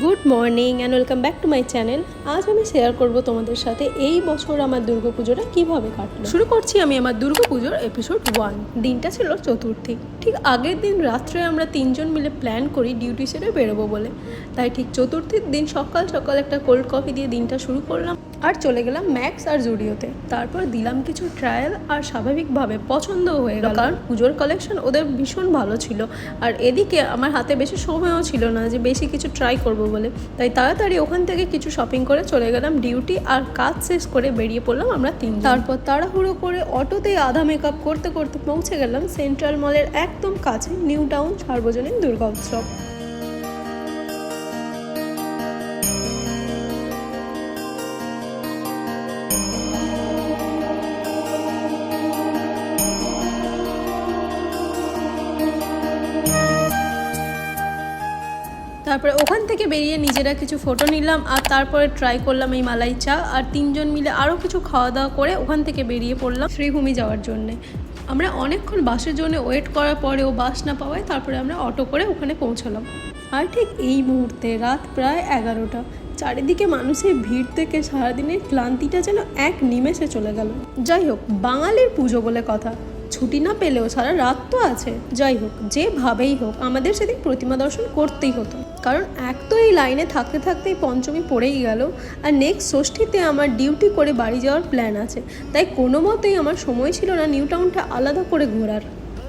Good morning and welcome back to my channel আজ আমি share করব তোমাদের সাথে এই বছর আমার দুর্গা পুজোটা কীভাবে কাটলো। শুরু করছি আমি আমার দুর্গা পুজোর এপিসোড ওয়ান দিনটা ছিল চতুর্থী। ঠিক আগের দিন রাত্রে আমরা তিনজন মিলে প্ল্যান করি ডিউটি সেরে বেরোবো বলে। তাই ঠিক চতুর্থীর দিন সকাল সকাল একটা কোল্ড কফি দিয়ে দিনটা শুরু করলাম। আর চলে গেলাম ম্যাক্স আর জুডিওতে। তারপর দিলাম কিছু ট্রায়াল আর স্বাভাবিকভাবে পছন্দ হয়ে গেল। কারণ পুজোর কালেকশন ওদের ভীষণ ভালো ছিল। আর এদিকে আমার হাতে বেশি সময়ও ছিল না যে বেশি কিছু ট্রাই করব বলে। তাই তাড়াতাড়ি ওখান থেকে কিছু শপিং করে চলে গেলাম ডিউটি আর কাজ শেষ করে বেরিয়ে পড়লাম আমরা তিন তারপর তাড়াহুড়ো করে অটোতে আধা মেকআপ করতে করতে পৌঁছে গেলাম সেন্ট্রাল মলের একদম কাছে নিউ টাউন সার্বজনীন দুর্গা উৎসব তারপরে ওখান থেকে বেরিয়ে নিজেরা কিছু ফটো নিলাম আর তারপরে ট্রাই করলাম এই মালাই চা। আর তিনজন মিলে আরও কিছু খাওয়া দাওয়া করে ওখান থেকে বেরিয়ে পড়লাম শ্রীভূমি যাওয়ার জন্যে। আমরা অনেকক্ষণ বাসের জন্য ওয়েট করার পরেও বাস না পাওয়ায় তারপরে আমরা অটো করে ওখানে পৌঁছলাম। আর ঠিক এই মুহূর্তে রাত প্রায় এগারোটা। চারিদিকে মানুষের ভিড় থেকে সারাদিনের ক্লান্তিটা যেন এক নিমেষে চলে গেল। যাই হোক, বাঙালির পুজো বলে কথা। ছুটি না পেলেও সারা রাত তো আছে। যাই হোক, যেভাবেই হোক, আমাদের সেদিন প্রতিমা দর্শন করতেই হতো। কারণ এক তো এই লাইনে থাকতে থাকতেই পঞ্চমী পড়েই গেল, আর নেক্সট ষষ্ঠীতে আমার ডিউটি করে বাড়ি যাওয়ার প্ল্যান আছে। তাই কোনো মতেই আমার সময় ছিল না নিউ টাউনটা আলাদা করে ঘোরার।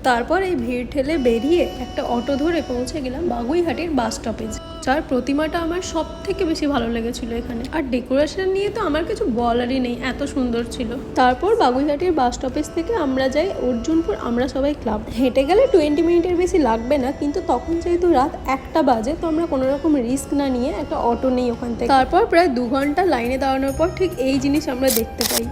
তারপর এই ভিড় ঠেলে বেরিয়ে একটা অটো ধরে পৌঁছে গেলাম বাগুইহাটির বাস স্টপেজ যার প্রতিমাটা আমার সব থেকে বেশি ভালো লেগেছিল এখানে। আর ডেকোরেশন নিয়ে তো আমার কিছু বলারই নেই, এত সুন্দর ছিল। তারপর বাগুইহাটির বাস স্টপেজ থেকে আমরা যাই অর্জুনপুর, আমরা সবাই ক্লাব হেঁটে গেলে টোয়েন্টি মিনিটের বেশি লাগবে না, কিন্তু তখন যেহেতু রাত একটা বাজে, তো আমরা কোনো রকম রিস্ক না নিয়ে একটা অটো নেই ওখান থেকে। তারপর প্রায় দু ঘণ্টা লাইনে দাঁড়ানোর পর ঠিক এই জিনিস আমরা দেখতে পাই।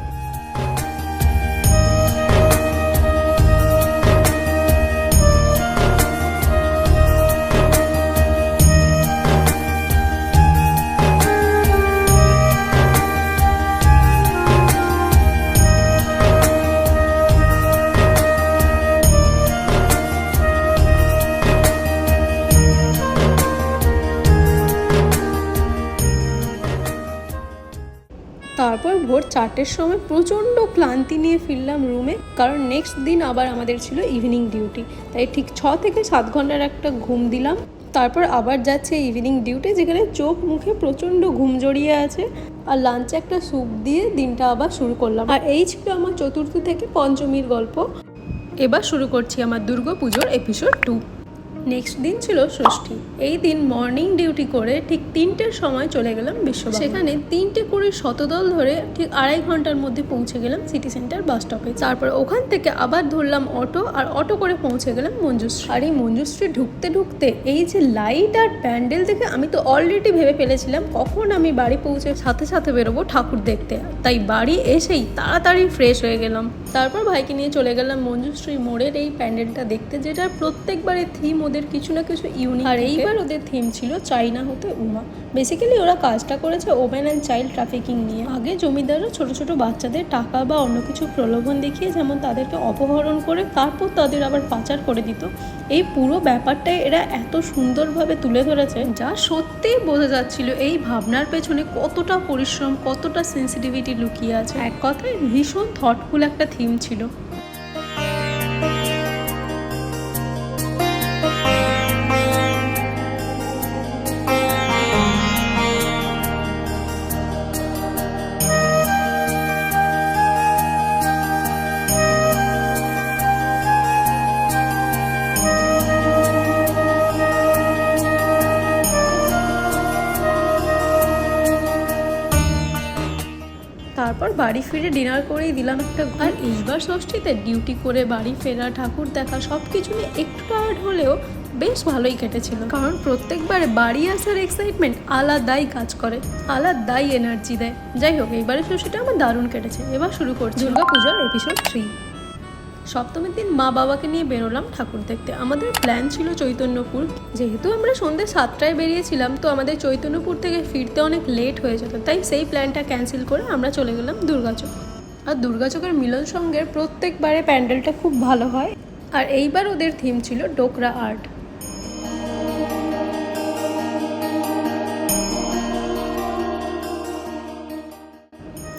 চারটের সময় প্রচণ্ড ক্লান্তি নিয়ে ফিরলাম রুমে, কারণ নেক্সট দিন আবার আমাদের ছিল ইভিনিং ডিউটি তাই ঠিক ছ থেকে সাত ঘণ্টার একটা ঘুম দিলাম। তারপর আবার যাচ্ছে ইভিনিং ডিউটি যেখানে চোখ মুখে প্রচণ্ড ঘুম জড়িয়ে আছে। আর লাঞ্চে একটা স্যুপ দিয়ে দিনটা আবার শুরু করলাম। আর এই ছিল আমার চতুর্থ থেকে পঞ্চমীর গল্প। এবার শুরু করছি আমার দুর্গা পুজোর এপিসোড টু নেক্সট দিন ছিল ষষ্ঠী। এই দিন মর্নিং ডিউটি করে ঠিক তিনটের সময় চলে গেলাম বিশ্ব সেখানে তিনটে করে শতদল ধরে ঠিক আড়াই ঘণ্টার মধ্যে পৌঁছে গেলাম সিটি সেন্টার বাস স্টপে তারপর ওখান থেকে আবার ধরলাম অটো আর অটো করে পৌঁছে গেলাম মঞ্জুশ্রী। আর এই মঞ্জুশ্রী ঢুকতে ঢুকতে এই যে লাইট আর প্যান্ডেল দেখে আমি তো অলরেডি ভেবে ফেলেছিলাম কখন আমি বাড়ি পৌঁছে সাথে সাথে বেরোবো ঠাকুর দেখতে। তাই বাড়ি এসেই তাড়াতাড়ি ফ্রেশ হয়ে গেলাম। তারপর ভাইকে নিয়ে চলে গেলাম মঞ্জুশ্রী মোড়ের এই প্যান্ডেলটা দেখতে যেটা প্রত্যেকবারের থিম ওদের কিছু না কিছু ইউনিক আর এইবার ওদের থিম ছিল চাইনা হতে উমা। বেসিক্যালি ওরা কাজটা করেছে ওমেন অ্যান্ড চাইল্ড ট্রাফিকিং নিয়ে। আগে জমিদাররা ছোট ছোট বাচ্চাদের টাকা বা অন্য কিছু প্রলোভন দেখিয়ে যেমন তাদেরকে অপহরণ করে তারপর তাদের আবার পাচার করে দিত। এই পুরো ব্যাপারটাই এরা এত সুন্দরভাবে তুলে ধরেছে যা সত্যিই বোঝা যাচ্ছিল এই ভাবনার পেছনে কতটা পরিশ্রম কতটা সেন্সিটিভিটি লুকিয়ে আছে। এক কথায় ভীষণ থটফুল একটা থিম ছিল। বাড়ি ফিরে ডিনার করেই দিলাম একটা আর এইবার ষষ্ঠীতে ডিউটি করে বাড়ি ফেরা ঠাকুর দেখা সব কিছু নিয়ে একটু টায়ার্ড হলেও বেশ ভালোই কেটেছিল। কারণ প্রত্যেকবারে বাড়ি আসার এক্সাইটমেন্ট আলাদাই কাজ করে আলাদাই এনার্জি দেয়। যাই হোক এইবারে ষষ্ঠীটা আমার দারুণ কেটেছে। এবার শুরু করছি দুর্গা পুজোর এপিসোড থ্রি সপ্তমীর দিন মা বাবাকে নিয়ে বেরোলাম ঠাকুর দেখতে। আমাদের প্ল্যান ছিল চৈতন্যপুর। যেহেতু আমরা সন্ধ্যে সাতটায় বেরিয়েছিলাম, তো আমাদের চৈতন্যপুর থেকে ফিরতে অনেক লেট হয়ে যেত। তাই সেই প্ল্যানটা ক্যান্সেল করে আমরা চলে গেলাম দুর্গাচক। আর দুর্গাচকের মিলন সঙ্গের প্রত্যেকবারে প্যান্ডেলটা খুব ভালো হয়। আর এইবার ওদের থিম ছিল ডোকরা আর্ট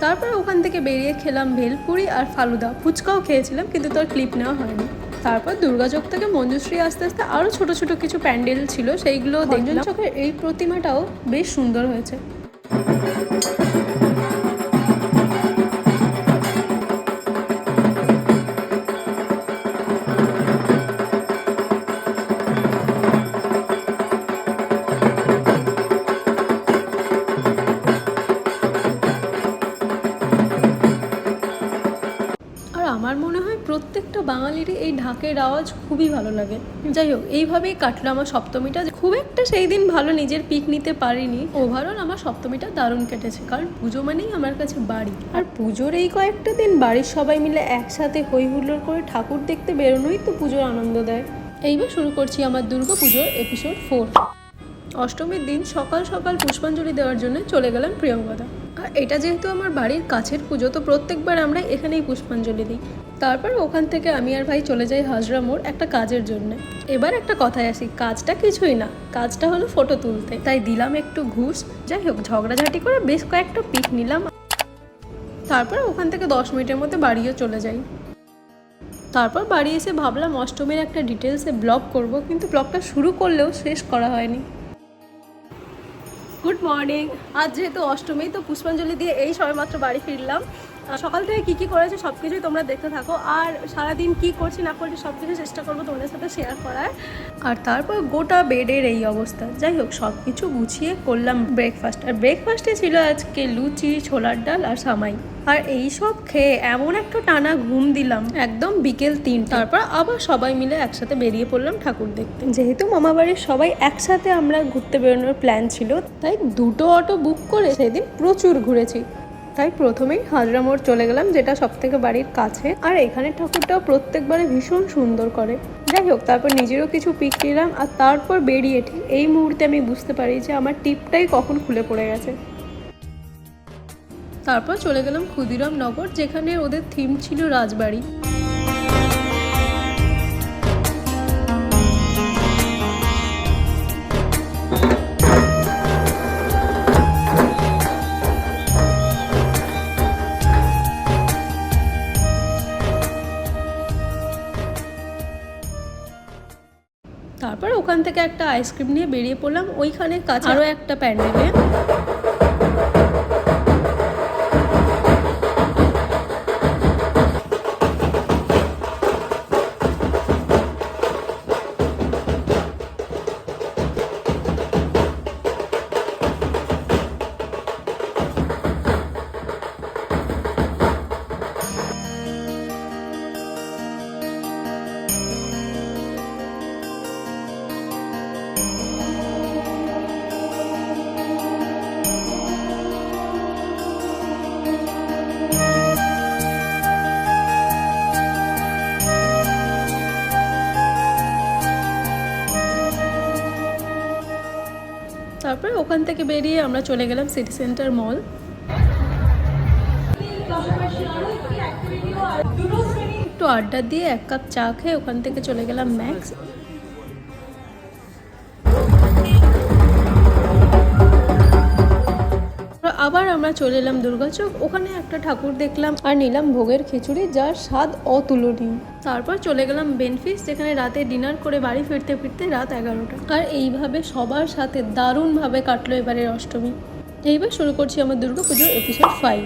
তারপর ওখান থেকে বেরিয়ে খেলাম ভেলপুরি আর ফালুদা। ফুচকাও খেয়েছিলাম কিন্তু তোর ক্লিপ নেওয়া হয়নি। তারপর দুর্গাচক থেকে মঞ্জুশ্রী আস্তে আস্তে আরও ছোট ছোট কিছু প্যান্ডেল ছিল সেইগুলো দেখলাম। চোখের এই প্রতিমাটাও বেশ সুন্দর হয়েছে। হয় প্রত্যেকটা বাঙালিরই এই ঢাকের আওয়াজ খুবই ভালো লাগে। যাই হোক, এইভাবেই কাটলো আমার সপ্তমীটা। খুব একটা সেই দিন ভালো নিজের পিক নিতে পারিনি। ওভারঅল আমার সপ্তমীটা দারুণ কেটেছে, কারণ পুজো মানেই আমার কাছে বাড়ি। আর পুজোর এই কয়েকটা দিন বাড়ির সবাই মিলে একসাথে হই হুল্লোড় করে ঠাকুর দেখতে বেরোনোই তো পুজোর আনন্দ দেয়। এইবার শুরু করছি আমার দুর্গা পুজোর এপিসোড ফোর অষ্টমীর দিন সকাল সকাল পুষ্পাঞ্জলি দেওয়ার জন্য চলে গেলাম প্রিয়ঙ্কদা আর এটা যেহেতু আমার বাড়ির কাছের পুজো, তো প্রত্যেকবার আমরা এখানেই পুষ্পাঞ্জলি দিই। তারপর ওখান থেকে আমি আর ভাই চলে যাই হাজরা মোড় একটা কাজের জন্য। এবার একটা কথায় আসি, কাজটা কিছুই না, কাজটা হলো ফটো তুলতে। তাই দিলাম একটু ঘুষ, যাই হোক, ঝগড়াঝাটি করে বেশ কয়েকটা পিক নিলাম। তারপর ওখান থেকে দশ মিনিটের মধ্যে বাড়িও চলে যাই। তারপর বাড়ি এসে ভাবলাম অষ্টমীর একটা ডিটেলসে ব্লগ করব, কিন্তু ব্লগটা শুরু করলেও শেষ করা হয়নি। গুড মর্নিং আজ যেহেতু অষ্টমী তো পুষ্পাঞ্জলি দিয়ে এই সবেমাত্র বাড়ি ফিরলাম। সকাল থেকে কি কি করেছে সব কিছুই তোমরা দেখতে থাকো। আর সারাদিন কি করছি না করছি সব কিছু চেষ্টা করব তোমাদের সাথে শেয়ার করার। আর তারপর গোটা বেডের এই অবস্থা। যাই হোক সব কিছু গুছিয়ে করলাম ব্রেকফাস্ট আর ব্রেকফাস্টে ছিল আজকে লুচি, ছোলার ডাল আর সামাই। আর এই সব খেয়ে এমন একটা টানা ঘুম দিলাম, একদম বিকেল তিন তারপর আবার সবাই মিলে একসাথে বেরিয়ে পড়লাম ঠাকুর দেখতে। যেহেতু মামাবাড়ির সবাই একসাথে আমরা ঘুরতে বেরোনোর প্ল্যান ছিল, তাই দুটো অটো বুক করে সেদিন প্রচুর ঘুরেছি। তাই প্রথমেই হাজরা মোড় চলে গেলাম, যেটা সব থেকে বাড়ির কাছে। আর এখানে ঠাকুরটাও প্রত্যেকবারে ভীষণ সুন্দর করে। যাই হোক, তারপর নিজেরও কিছু পিক নিলাম, আর তারপর বেরিয়ে ঠিক এই মুহূর্তে আমি বুঝতে পারি যে আমার টিপটাই কখন খুলে পড়ে গেছে। তারপর চলে গেলাম ক্ষুদিরাম নগর, যেখানে ওদের থিম ছিল রাজবাড়ি। ওখান থেকে একটা আইসক্রিম নিয়ে বেরিয়ে পড়লাম। ওইখানে কাছে আরও একটা প্যান্ডেলে তারপরে ওখান থেকে বেরিয়ে আমরা চলে গেলাম সিটি সেন্টার মল একটু আড্ডা দিয়ে এক কাপ চা খেয়ে ওখান থেকে চলে গেলাম ম্যাক্স আবার আমরা চলে এলাম দুর্গাচক ওখানে একটা ঠাকুর দেখলাম আর নিলাম ভোগের খিচুড়ি, যার স্বাদ অতুলনীয়। তারপর চলে গেলাম বেনফিস, যেখানে রাতে ডিনার করে বাড়ি ফিরতে ফিরতে রাত এগারোটা। আর এইভাবে সবার সাথে দারুণভাবে কাটলো এবারের অষ্টমী। এইবার শুরু করছি আমার দুর্গাপুজোর এপিসোড ফাইভ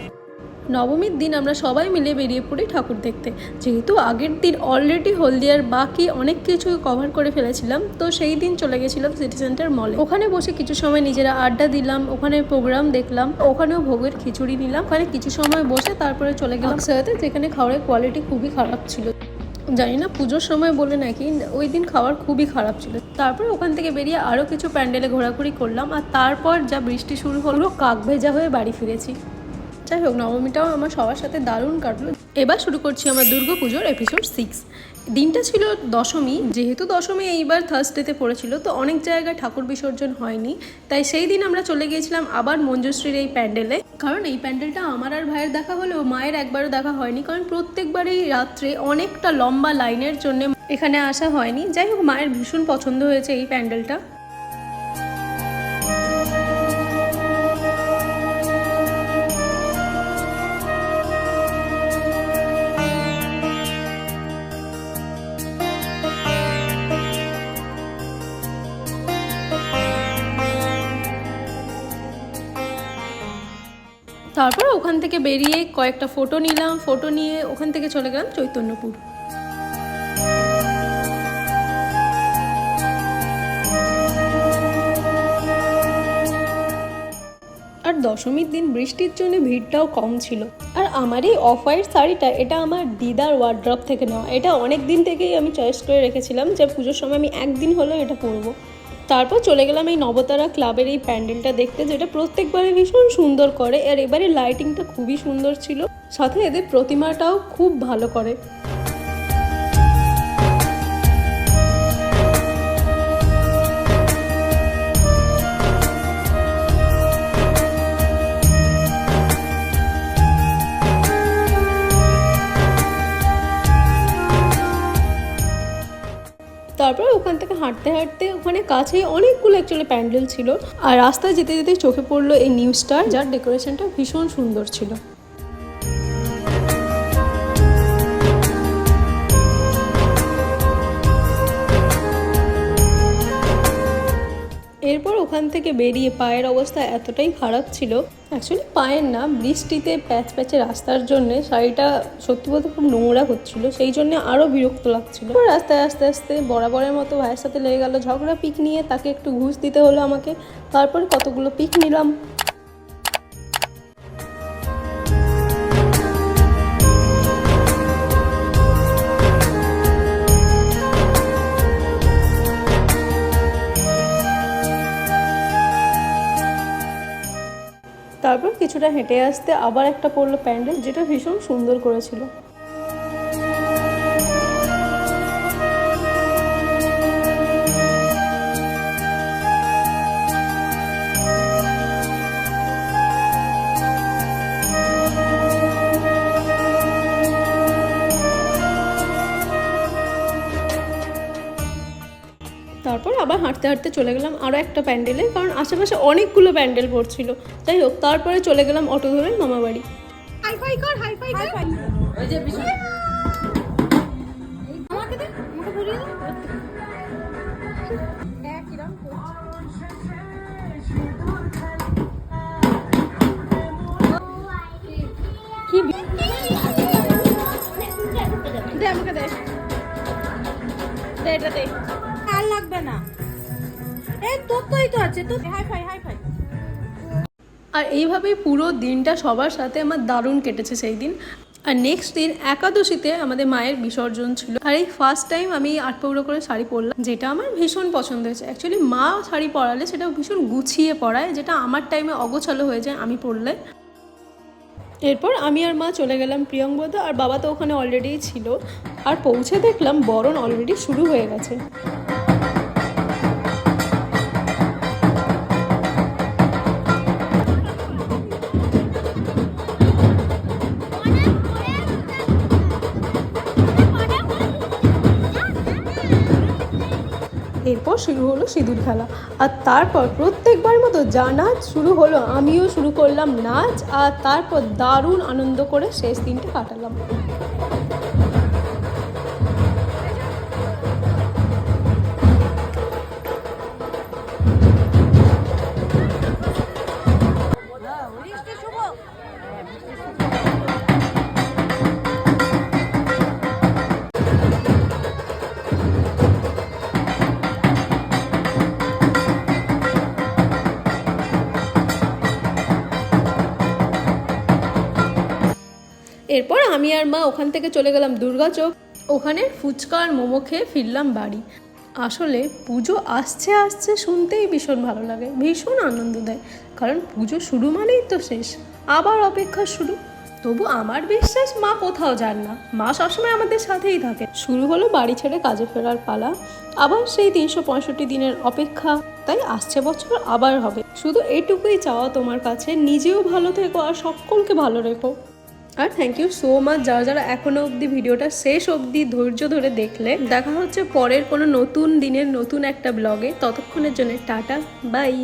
নবমীর দিন আমরা সবাই মিলে বেরিয়ে পড়ি ঠাকুর দেখতে। যেহেতু আগের দিন অলরেডি হলদিয়ার বাকি অনেক কিছু কভার করে ফেলেছিলাম, তো সেই দিন চলে গেছিলাম সিটি সেন্টার মলে ওখানে বসে কিছু সময় নিজেরা আড্ডা দিলাম, ওখানে প্রোগ্রাম দেখলাম, ওখানেও ভোগের খিচুড়ি নিলাম। ওখানে কিছু সময় বসে তারপরে চলে গেলাম সাথে, যেখানে খাবারের কোয়ালিটি খুবই খারাপ ছিল। জানি না, পুজোর সময় বলে নাকি, ওই দিন খাওয়ার খুবই খারাপ ছিল। তারপর ওখান থেকে বেরিয়ে আরও কিছু প্যান্ডেলে ঘোরাঘুরি করলাম, আর তারপর যা বৃষ্টি শুরু হলো কাক ভেজা হয়ে বাড়ি ফিরেছি। যাই হোক, নবমীটাও আমার সবার সাথে দারুণ কাটলো। এবার শুরু করছি আমার দুর্গা পুজোর এপিসোড সিক্স দিনটা ছিল দশমী, যেহেতু দশমী এইবার থার্সডেতে পড়েছিল, তো অনেক জায়গায় ঠাকুর বিসর্জন হয়নি। তাই সেই দিন আমরা চলে গিয়েছিলাম আবার মঞ্জুশ্রীর এই প্যান্ডেলে। কারণ এই প্যান্ডেলটা আমার আর ভাইয়ের দেখা হলেও মায়ের একবারও দেখা হয়নি, কারণ প্রত্যেকবারই রাত্রে অনেকটা লম্বা লাইনের জন্য এখানে আসা হয়নি। যাই হোক, মায়ের ভীষণ পছন্দ হয়েছে এই প্যান্ডেলটা। ওখান থেকে বেরিয়ে কয়েকটা ফটো নিলাম ফটো নিয়ে ওখান থেকে চলে গেলাম চৈতন্যপুর। আর দশমীর দিন বৃষ্টির জন্য ভিড়টাও কম ছিল। আর আমার এই অফ হোয়াইট শাড়িটা, এটা আমার দিদার ওয়ার্ড্রপ থেকে নেওয়া। এটা অনেক দিন থেকেই আমি চয়েস করে রেখেছিলাম যে পুজোর সময় আমি একদিন হলেও এটা পরবো। তারপর চলে গেলাম এই নবতারা ক্লাবের এই প্যান্ডেলটা দেখতে, যেটা প্রত্যেকবারে ভীষণ সুন্দর করে, আর এবারে লাইটিংটা খুবই সুন্দর ছিল। সাথে এদের প্রতিমাটাও খুব ভালো করে। তারপর ওখান থেকে হাঁটতে হাঁটতে ওখানে কাছেই অনেকগুলো অ্যাকচুয়ালি প্যান্ডেল ছিল। আর রাস্তায় যেতে যেতে চোখে পড়ল এই নিউ স্টার, যার ডেকোরেশনটা ভীষণ সুন্দর ছিল। ওখান থেকে বেরিয়ে পায়ের অবস্থা এতটাই খারাপ ছিল। অ্যাকচুয়ালি পায়ের না, বৃষ্টিতে প্যাচ প্যাচে রাস্তার জন্য শাড়িটা সত্যি বলতে খুব নোংরা হচ্ছিল, সেই জন্য আরও বিরক্ত লাগছিল। রাস্তায় আস্তে আস্তে বরাবরের মতো ভাইয়ের সাথে লেগে গেল ঝগড়া, পিক নিয়ে তাকে একটু ঘুষ দিতে হলো আমাকে। তারপরে কতগুলো পিক নিলাম। তারপর কিছুটা হেঁটে আসতে আবার একটা পড়ল প্যান্ডেল যেটা ভীষণ সুন্দর করেছিল। হাঁটতে হাঁটতে চলে গেলাম আরও একটা প্যান্ডেলে কারণ আশেপাশে অনেকগুলো প্যান্ডেল পড়ছিল যাই হোক তারপরে চলে গেলাম অটো ধরে মামাবাড়ি। হাইফাই কর হাইফাই কর ওই যে আর এইভাবেই পুরো দিনটা সবার সাথে আমার দারুণ কেটেছে সেই দিন। আর নেক্সট দিন একাদশীতে আমাদের মায়ের বিসর্জন ছিল। আর এই ফার্স্ট টাইম আমি আট পৌরো করে শাড়ি পরলাম, যেটা আমার ভীষণ পছন্দ হয়েছে। অ্যাকচুয়ালি মা শাড়ি পরালে সেটা ভীষণ গুছিয়ে পরায়, যেটা আমার টাইমে অগোছালো হয়ে যায় আমি পরলে। এরপর আমি আর মা চলে গেলাম প্রিয়ঙ্বদা আর বাবা তো ওখানে অলরেডি ছিল। আর পৌঁছে দেখলাম বরণ অলরেডি শুরু হয়ে গেছে। এরপর শুরু হলো সিঁদুর খেলা। আর তারপর প্রত্যেকবার মতো যা নাচ শুরু হলো, আমিও শুরু করলাম নাচ, আর তারপর দারুণ আনন্দ করে শেষ দিনটা কাটালাম। এরপর আমি আর মা ওখান থেকে চলে গেলাম দুর্গাচক ওখানে ফুচকা আর মোমো খেয়ে ফিরলাম বাড়ি। আসলে পুজো আসছে আসছে শুনতেই ভীষণ ভালো লাগে, ভীষণ আনন্দ দেয়। কারণ পুজো শুরু মানেই তো শেষ, আবার অপেক্ষা শুরু। তবু আমার বিশ্বাস মা কোথাও যান না, মা সবসময় আমাদের সাথেই থাকে। শুরু হলো বাড়ি ছেড়ে কাজে ফেরার পালা, আবার সেই তিনশো পঁয়ষট্টি দিনের অপেক্ষা। তাই আসছে বছর আবার হবে। শুধু এটুকুই চাওয়া তোমার কাছে, নিজেও ভালো থেকো আর সকলকে ভালো রেখো। আর থ্যাংক ইউ সো মাচ যারা যারা এখনও অব্দি ভিডিওটা শেষ অবধি ধৈর্য ধরে দেখলে দেখা হচ্ছে পরের কোনো নতুন দিনের নতুন একটা ব্লগে ততক্ষণের জন্য টাটা বাই